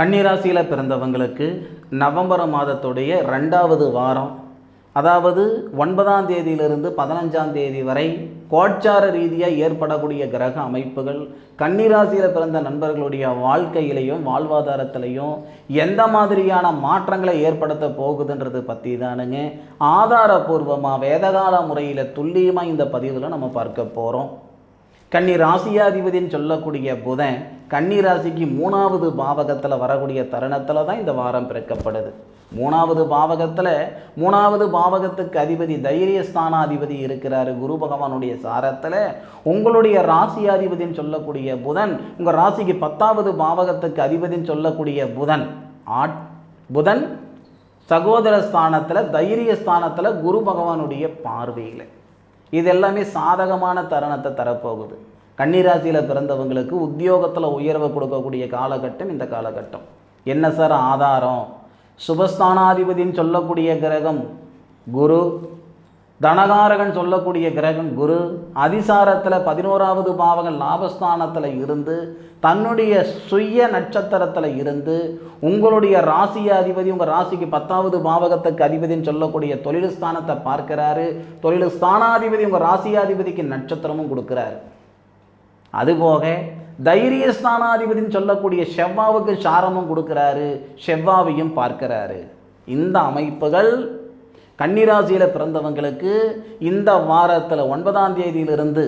கன்னிராசியில் பிறந்தவங்களுக்கு நவம்பர் மாதத்துடைய ரெண்டாவது வாரம். அதாவது ஒன்பதாம் தேதியிலிருந்து பதினஞ்சாம் தேதி வரை கோட்சார ரீதியாக ஏற்படக்கூடிய கிரக அமைப்புகள் கன்னிராசியில் பிறந்த நண்பர்களுடைய வாழ்க்கையிலையும் வாழ்வாதாரத்திலையும் எந்த மாதிரியான மாற்றங்களை ஏற்படுத்த போகுதுன்றது பற்றி தானுங்க. ஆதாரபூர்வமாக வேதகால முறையில் துல்லியமாக இந்த பதிவில் நம்ம பார்க்க போகிறோம் கன்னி ராசியாதிபதின்னு சொல்லக்கூடிய புதன் கன்னி ராசிக்கு மூணாவது பாவகத்தில் வரக்கூடிய தருணத்தில் தான் இந்த வாரம் பிறக்கப்படுது. மூணாவது பாவகத்தில் மூணாவது பாவகத்துக்கு அதிபதி தைரியஸ்தானாதிபதி இருக்கிறாரு குரு பகவானுடைய சாரத்தில். உங்களுடைய ராசியாதிபதின்னு சொல்லக்கூடிய புதன் உங்கள் ராசிக்கு பத்தாவது பாவகத்துக்கு அதிபதின்னு சொல்லக்கூடிய புதன் ஆட் புதன் சகோதர ஸ்தானத்தில் தைரிய ஸ்தானத்தில் குரு பகவானுடைய பார்வையில். இது எல்லாமே சாதகமான தருணத்தை தரப்போகுது. கன்னிராசியில் பிறந்தவங்களுக்கு உத்தியோகத்தில் உயர்வை கொடுக்கக்கூடிய காலகட்டம் இந்த காலகட்டம். என்ன சார் ஆதாரம்? சுபஸ்தானாதிபதின்னு சொல்லக்கூடிய கிரகம் குரு. தனகாரகன் சொல்லக்கூடிய கிரகம் குரு. அதிசாரத்தில் பதினோராவது பாவகம் லாபஸ்தானத்தில் இருந்து தன்னுடைய சுய நட்சத்திரத்தில் இருந்து உங்களுடைய ராசி அதிபதி உங்கள் ராசிக்கு பத்தாவது பாவகத்துக்கு அதிபதின்னு சொல்லக்கூடிய தொழில் ஸ்தானத்தை பார்க்கிறாரு. தொழில் ஸ்தானாதிபதி உங்கள் ராசியாதிபதிக்கு நட்சத்திரமும் கொடுக்குறாரு. அதுபோக தைரிய ஸ்தானாதிபதின்னு சொல்லக்கூடிய செவ்வாவுக்கு சாரமும் கொடுக்குறாரு செவ்வாவையும் பார்க்கிறாரு. இந்த அமைப்புகள் கன்னிராசியில் பிறந்தவங்களுக்கு இந்த வாரத்தில் ஒன்பதாம் தேதியிலிருந்து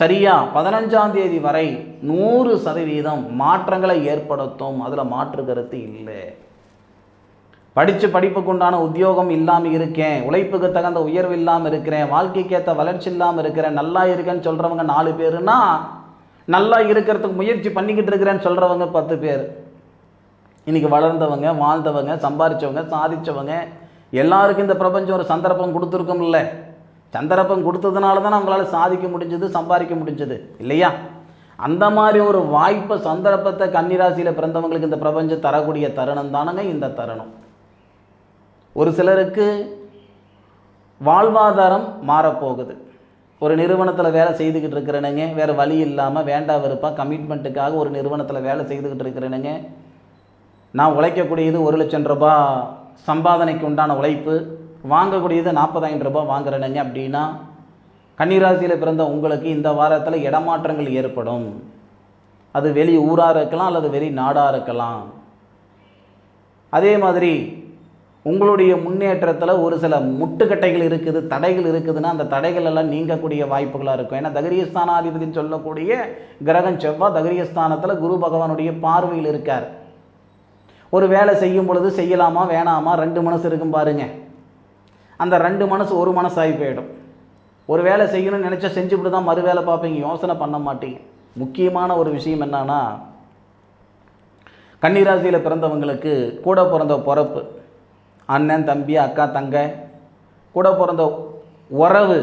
சரியா பதினஞ்சாம் தேதி வரை நூறு சதவீதம் மாற்றங்களை ஏற்படுத்தும். அதில் மாற்று கருத்து இல்லை. படித்து படிப்புக்கு உண்டான உத்தியோகம் இல்லாமல் இருக்கேன். உழைப்புக்கு தகுந்த உயர்வு இல்லாமல் இருக்கிறேன். வாழ்க்கைக்கேற்ற வளர்ச்சி இல்லாமல் இருக்கிறேன். நல்லா இருக்கேன்னு சொல்கிறவங்க நாலு பேருனா நல்லா இருக்கிறதுக்கு முயற்சி பண்ணிக்கிட்டு இருக்கிறேன்னு சொல்கிறவங்க பத்து பேர். இன்றைக்கி வளர்ந்தவங்க வாழ்ந்தவங்க சம்பாரித்தவங்க சாதித்தவங்க எல்லாருக்கும் இந்த பிரபஞ்சம் ஒரு சந்தர்ப்பம் கொடுத்துருக்கோம்ல. சந்தர்ப்பம் கொடுத்ததுனால தான் அவங்களால சாதிக்க முடிஞ்சது சம்பாதிக்க முடிஞ்சது. இல்லையா? அந்த மாதிரி ஒரு வாய்ப்பை சந்தர்ப்பத்தை கன்னிராசியில் பிறந்தவங்களுக்கு இந்த பிரபஞ்சம் தரக்கூடிய தருணம் தானுங்க இந்த தருணம். ஒரு சிலருக்கு வாழ்வாதாரம் மாறப்போகுது. ஒரு நிறுவனத்தில் வேலை செய்துக்கிட்டு இருக்கிறேனுங்க வேறு வழி இல்லாமல் வேண்டா வெறுப்பாக கமிட்மெண்ட்டுக்காக ஒரு நிறுவனத்தில் வேலை செய்துக்கிட்டு இருக்கிறேனுங்க. நான் உழைக்கக்கூடியது ஒரு லட்சம் ரூபா சம்பாதனைக்கு உண்டான உழைப்பு வாங்கக்கூடியது நாற்பதாயிரம் ரூபாய் வாங்குறேனுங்க அப்படின்னா கன்னிராசியில் பிறந்த உங்களுக்கு இந்த வாரத்தில் இடமாற்றங்கள் ஏற்படும். அது வெளி ஊராக இருக்கலாம் அல்லது வெளி நாடாக இருக்கலாம். அதே மாதிரி உங்களுடைய முன்னேற்றத்தில் ஒரு சில முட்டுக்கட்டைகள் இருக்குது தடைகள் இருக்குதுன்னா அந்த தடைகள் எல்லாம் நீங்கக்கூடிய வாய்ப்புகளாக இருக்கும். ஏன்னா தகரியஸ்தானாதிபதினு சொல்லக்கூடிய கிரகம் செவ்வாய் தகரியஸ்தானத்தில் குரு பகவானுடைய பார்வையில் இருக்கார். ஒரு வேலை செய்யும் பொழுது செய்யலாமா வேணாமா ரெண்டு மனசு இருக்கும் பாருங்க. அந்த ரெண்டு மனசு ஒரு மனசாகி போயிடும். ஒரு வேலை செய்யணும்னு நினச்சா செஞ்சுவிட்டு தான் மறு வேலை பார்ப்பீங்க யோசனை பண்ண மாட்டீங்க. முக்கியமான ஒரு விஷயம் என்னன்னா கன்னிராசியில் பிறந்தவங்களுக்கு கூட பிறந்த பிறப்பு. அண்ணன் தம்பி அக்கா தங்க கூட பிறந்த உறவு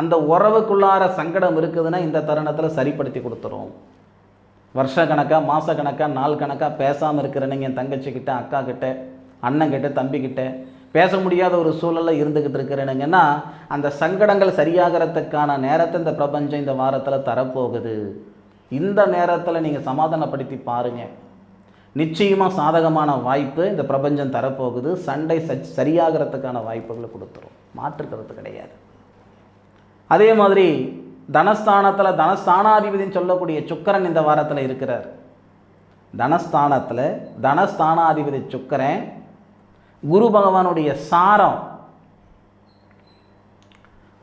அந்த உறவுக்குள்ளார சங்கடம் இருக்குதுன்னா இந்த தருணத்தில் சரிப்படுத்தி கொடுத்துரும். வருஷ கணக்காக மாத கணக்காக நாள் கணக்காக பேசாமல் இருக்கிறேனுங்க என் தங்கச்சிக்கிட்ட அக்கா கிட்ட அண்ணங்கிட்ட தம்பிக்கிட்ட. பேச முடியாத ஒரு சூழலில் இருந்துக்கிட்டு இருக்கிறேனுங்கன்னா அந்த சங்கடங்கள் சரியாகிறதுக்கான நேரத்தை இந்த பிரபஞ்சம் இந்த வாரத்தில் தரப்போகுது. இந்த நேரத்தில் நீங்கள் சமாதானப்படுத்தி பாருங்கள் நிச்சயமாக சாதகமான வாய்ப்பு இந்த பிரபஞ்சம் தரப்போகுது. சண்டை சச் சரியாகிறதுக்கான வாய்ப்புகளை கொடுத்துரும். மாற்றுக்கிறது கிடையாது. அதே மாதிரி தனஸ்தானத்தில் தனஸ்தானாதிபதினு சொல்லக்கூடிய சுக்கரன் இந்த வாரத்தில் இருக்கிறார். தனஸ்தானத்தில் தனஸ்தானாதிபதி சுக்கரன் குரு பகவானுடைய சாரம்.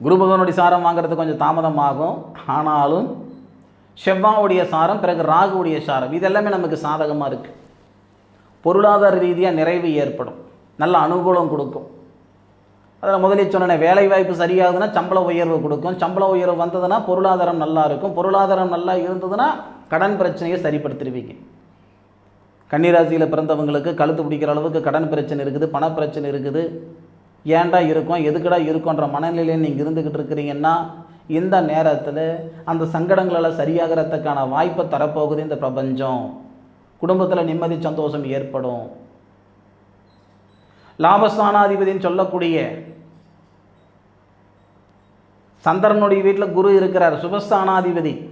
குரு பகவானுடைய சாரம் வாங்குறது கொஞ்சம் தாமதமாகும். ஆனாலும் செவ்வாவுடைய சாரம் பிறகு ராகுவுடைய சாரம். இதெல்லாமே நமக்கு சாதகமாக இருக்குது பொருளாதார ரீதியாக நிறைவு ஏற்படும். நல்ல அனுகூலம் கொடுக்கும். அதில் முதலே சொன்னேன் வேலை வாய்ப்பு சரியாகுதுன்னா சம்பள உயர்வு கொடுக்கும். சம்பள உயர்வு வந்ததுன்னா பொருளாதாரம் நல்லா இருக்கும். பொருளாதாரம் நல்லா இருந்ததுன்னா கடன் பிரச்சனையை சரிப்படுத்திடுவீங்க கன்னிராசியில் பிறந்தவங்களுக்கு கழுத்து பிடிக்கிற அளவுக்கு கடன் பிரச்சனை இருக்குது பணப்பிரச்சனை இருக்குது. ஏன்டா இருக்கும் எதுக்குடா இருக்குன்ற மனநிலையில் நீங்கள் இருந்துக்கிட்டு இருக்கிறீங்கன்னா இந்த நேரத்தில் அந்த சங்கடங்களெல்லாம் சரியாகிறதுக்கான வாய்ப்பை தரப்போகுது இந்த பிரபஞ்சம். குடும்பத்தில் நிம்மதி சந்தோஷம் ஏற்படும். லாபஸ்தானாதிபதினு சொல்லக்கூடிய சந்திரனுடைய வீட்டில் குரு இருக்கிறார். சுபஸ்தானாதிபதி.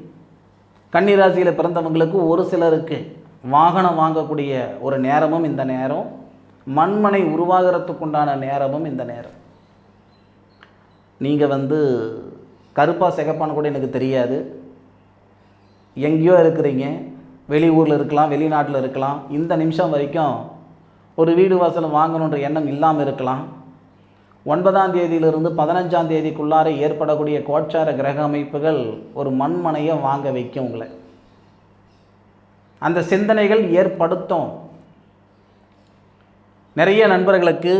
கன்னிராசியில் பிறந்தவங்களுக்கு ஒரு சிலருக்கு வாகனம் வாங்கக்கூடிய ஒரு நேரமும் இந்த நேரம். மண்மனை உருவாகிறதுக்குண்டான நேரமும் இந்த நேரம். நீங்கள் வந்து கருப்பாக சிகப்பான்னு கூட எனக்கு தெரியாது. எங்கேயோ இருக்கிறீங்க. வெளியூரில் இருக்கலாம் வெளிநாட்டில் இருக்கலாம். இந்த நிமிஷம் வரைக்கும் ஒரு வீடு வாசல் வாங்கணுன்ற எண்ணம் இல்லாமல் இருக்கலாம். ஒன்பதாம் தேதியிலிருந்து பதினஞ்சாம் தேதிக்குள்ளார ஏற்படக்கூடிய கோட்சார கிரக அமைப்புகள் ஒரு மண்மனையை வாங்க வைக்கும் உங்களை. அந்த சிந்தனைகள் ஏற்படுத்தும். நிறைய நண்பர்களுக்கு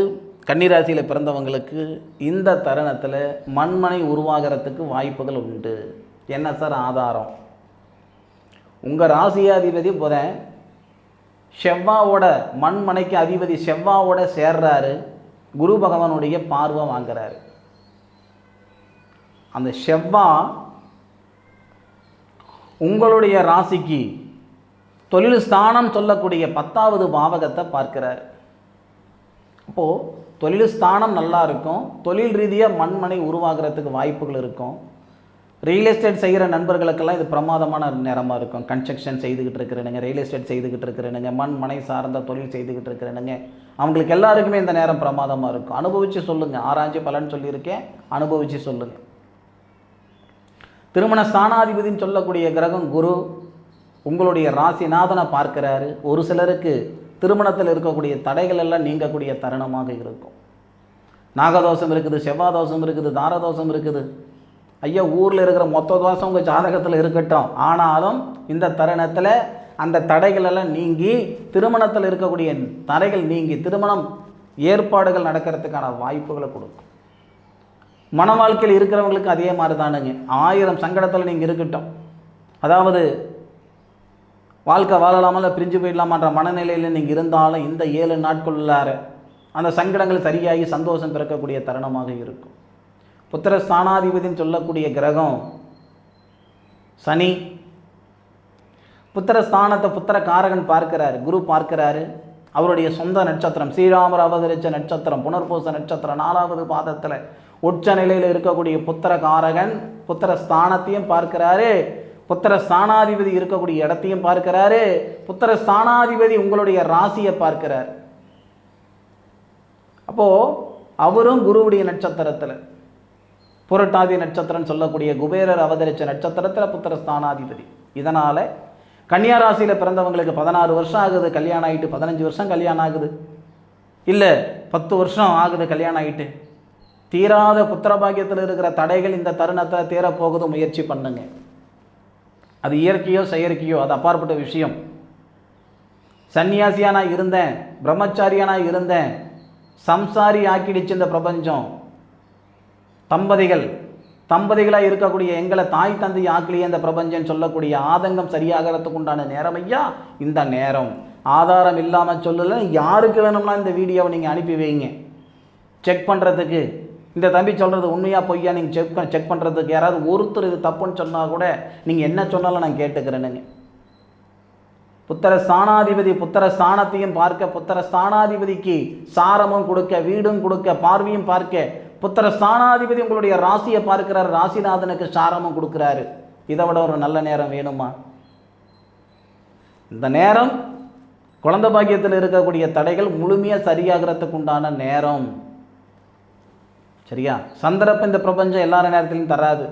கன்னிராசியில் பிறந்தவங்களுக்கு இந்த தருணத்தில் மண்மனை உருவாகிறதுக்கு வாய்ப்புகள் உண்டு. என்ன சார் ஆதாரம்? உங்கள் ராசியாதிபதி புதன் செவ்வாவோட மண்மனைக்கு அதிபதி செவ்வாவோட சேர்றாரு. குரு பகவானுடைய பார்வை வாங்குறாரு. அந்த செவ்வா உங்களுடைய ராசிக்கு தொழில் ஸ்தானம் சொல்லக்கூடிய பத்தாவது பாவகத்தை பார்க்கிறார். அப்போது தொழில் ஸ்தானம் நல்லா இருக்கும். தொழில் ரீதியாக மண்மனை உருவாகிறதுக்கு வாய்ப்புகள் இருக்கும். ரியல் எஸ்டேட் செய்கிற நண்பர்களுக்கெல்லாம் இது பிரமாதமான நேரமாக இருக்கும். கன்ஸ்ட்ரக்ஷன் செய்துக்கிட்டு இருக்கிறனுங்க ரியல் எஸ்டேட் செய்துக்கிட்டு இருக்கிறனுங்க மண் மனை சார்ந்த தொழில் செய்துக்கிட்டு இருக்கிறனுங்க அவங்களுக்கு எல்லாருக்குமே இந்த நேரம் பிரமாதமாக இருக்கும். அனுபவித்து சொல்லுங்கள் ஆராய்ச்சி பலன் சொல்லியிருக்கேன். அனுபவித்து சொல்லுங்கள் திருமண ஸ்தானாதிபதின்னு சொல்லக்கூடிய கிரகம் குரு உங்களுடைய ராசிநாதனை பார்க்கிறாரு. ஒரு சிலருக்கு திருமணத்தில் இருக்கக்கூடிய தடைகள் எல்லாம் நீங்கக்கூடிய தருணமாக இருக்கும். நாகதோஷம் இருக்குது செவ்வாய் தோஷம் இருக்குது தாரதோஷம் இருக்குது. ஐயா ஊரில் இருக்கிற மொத்த தோஷம் உங்கள் ஜாதகத்தில் இருக்கட்டும். ஆனாலும் இந்த தருணத்தில் அந்த தடைகள் எல்லாம் நீங்கி திருமணத்தில் இருக்கக்கூடிய தடைகள் நீங்கி திருமணம் ஏற்பாடுகள் நடக்கிறதுக்கான வாய்ப்புகளை கொடுக்கும். மன வாழ்க்கையில் இருக்கிறவங்களுக்கு அதே மாதிரி தானுங்க ஆயிரம் சங்கடத்தில் நீங்கள் இருக்கட்டும். அதாவது வாழ்க்கை வாழலாமல் இல்லை பிரிஞ்சு போயிடலாமான்ற மனநிலையில் நீங்கள் இருந்தாலும் இந்த ஏழு நாட்களுள்ளார அந்த சங்கடங்கள் சரியாகி சந்தோஷம் பிறக்கக்கூடிய தருணமாக இருக்கும். புத்திர ஸ்தானாதிபதின்னு சொல்லக்கூடிய கிரகம் சனி. புத்திர ஸ்தானத்தை புத்திர காரகன் பார்க்கிறாரு குரு பார்க்கிறாரு. அவருடைய சொந்த நட்சத்திரம் ஸ்ரீராமர் அவதரிச்ச நட்சத்திரம் புனர்பூச நட்சத்திரம் நாலாவது பாதத்தில் உச்ச நிலையில் இருக்கக்கூடிய புத்திர காரகன் புத்திர ஸ்தானத்தையும் பார்க்கிறாரு. புத்திர ஸ்தானாதிபதி இருக்கக்கூடிய இடத்தையும் பார்க்கிறாரு. புத்திர ஸ்தானாதிபதி உங்களுடைய ராசியை பார்க்கிறார். அப்போது அவரும் குருவுடைய நட்சத்திரத்தில் புரட்டாதி நட்சத்திரம் சொல்லக்கூடிய குபேரர் அவதரித்த நட்சத்திரத்தில் புத்திர ஸ்தானாதிபதி. இதனால் கன்னியா ராசியில் பிறந்தவங்களுக்கு பதினாறு வருஷம் ஆகுது கல்யாணம் ஆகிட்டு பதினஞ்சு வருஷம் கல்யாணம் ஆகுது. இல்லை பத்து வருஷம் ஆகுது கல்யாணம் ஆகிட்டு தீராத புத்திரபாகியத்தில் இருக்கிற தடைகள் இந்த தருணத்தில் தீரப்போகுது முயற்சி பண்ணுங்கள் அது இயற்கையோ செயற்கையோ அது அப்பாற்பட்ட விஷயம். சன்னியாசியா நான் இருந்தேன் பிரம்மச்சாரியாக நான் இருந்தேன் சம்சாரி ஆக்கிடுச்சு இந்த பிரபஞ்சம். தம்பதிகள் தம்பதிகளாக இருக்கக்கூடிய எங்களை தாய் தந்தை ஆக்கிலேயே இந்த பிரபஞ்சம் சொல்லக்கூடிய ஆதங்கம் சரியாகிறதுக்கு உண்டான நேரம் ஐயா இந்த நேரம். ஆதாரம் இல்லாமல் சொல்லலை யாருக்கு வேணும்னா இந்த வீடியோவை நீங்கள் அனுப்பி வைங்க. செக் பண்ணுறதுக்கு இந்த தம்பி சொல்கிறது உண்மையாக பொய்யா? நீங்கள் செக் செக் பண்ணுறதுக்கு யாராவது ஒருத்தர் இது தப்புன்னு சொன்னால் கூட நீங்கள் என்ன சொன்னாலும் நான் கேட்டுக்கிறேனுங்க. புத்திர ஸ்தானாதிபதி புத்திர ஸ்தானத்தையும் பார்க்க புத்திர ஸ்தானாதிபதிக்கு சாரமும் கொடுக்க வீடும் கொடுக்க பார்வையும் பார்க்க புத்திர ஸ்தானாதிபதி உங்களுடைய ராசியை பார்க்கிறார். ராசிநாதனுக்கு சாரமும் கொடுக்குறாரு. இதை விட ஒரு நல்ல நேரம் வேணுமா? இந்த நேரம் குழந்தை பாக்கியத்தில் இருக்கக்கூடிய தடைகள் முழுமையாக சரியாகிறதுக்கு உண்டான நேரம். சரியா? சந்தர்ப்பம் இந்த பிரபஞ்சம் எல்லா நேரத்திலையும் தராது.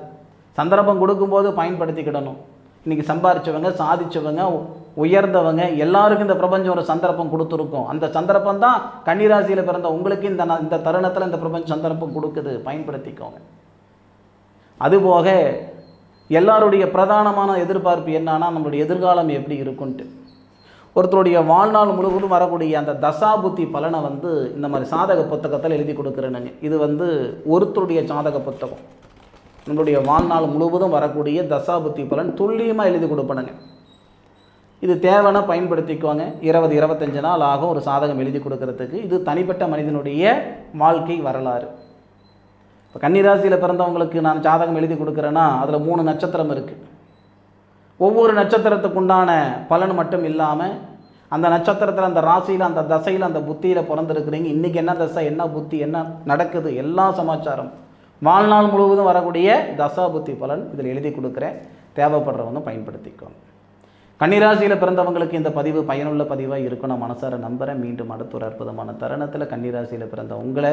சந்தர்ப்பம் கொடுக்கும்போது பயன்படுத்திக்கிடணும். இன்றைக்கி சம்பாரித்தவங்க சாதித்தவங்க உயர்ந்தவங்க எல்லாருக்கும் இந்த பிரபஞ்சம் ஒரு சந்தர்ப்பம் கொடுத்துருக்கும். அந்த சந்தர்ப்பம் தான் கன்னிராசியில் பிறந்த உங்களுக்கு இந்த இந்த தருணத்தில் இந்த பிரபஞ்சம் சந்தர்ப்பம் கொடுக்குது. பயன்படுத்திக்கோங்க. அதுபோக எல்லாருடைய பிரதானமான எதிர்பார்ப்பு என்னன்னா நம்மளுடைய எதிர்காலம் எப்படி இருக்குன்ட்டு. ஒருத்தருடைய வாழ்நாள் முழுவதும் வரக்கூடிய அந்த தசாபுத்தி பலனை வந்து இந்த மாதிரி சாதக புத்தகத்தில் எழுதி கொடுக்குறேனுங்க இது வந்து ஒருத்தருடைய சாதக புத்தகம். நம்மளுடைய வாழ்நாள் முழுவதும் வரக்கூடிய தசாபுத்தி பலன் துல்லியமாக எழுதி கொடுப்பனுங்க இது தேவைன்னா பயன்படுத்திக்கோங்க. இருபது இருபத்தஞ்சு நாள் ஆகும் ஒரு சாதகம் எழுதி கொடுக்கறதுக்கு. இது தனிப்பட்ட மனிதனுடைய வாழ்க்கை வரலாறு. இப்போ கன்னிராசியில் பிறந்தவங்களுக்கு நான் சாதகம் எழுதி கொடுக்குறேன்னா அதில் மூணு நட்சத்திரம் இருக்குது ஒவ்வொரு நட்சத்திரத்துக்குண்டான பலன் மட்டும் இல்லாமல் அந்த நட்சத்திரத்தில் அந்த ராசியில் அந்த தசையில் அந்த புத்தியில் பிறந்திருக்கிறீங்க. இன்றைக்கி என்ன தசை என்ன புத்தி என்ன நடக்குது எல்லா சமாச்சாரம். வாழ்நாள் முழுவதும் வரக்கூடிய தசா புத்தி பலன் இதில் எழுதி கொடுக்குறேன். தேவைப்படுறவங்க பயன்படுத்திக்கோங்க கன்னிராசியில் பிறந்தவங்களுக்கு இந்த பதிவு பயனுள்ள பதிவாக இருக்கும் நான் மனசார நம்புகிறேன் மீண்டும் அடுத்த ஒரு அற்புதமான தருணத்தில் கன்னிராசியில் பிறந்த உங்களை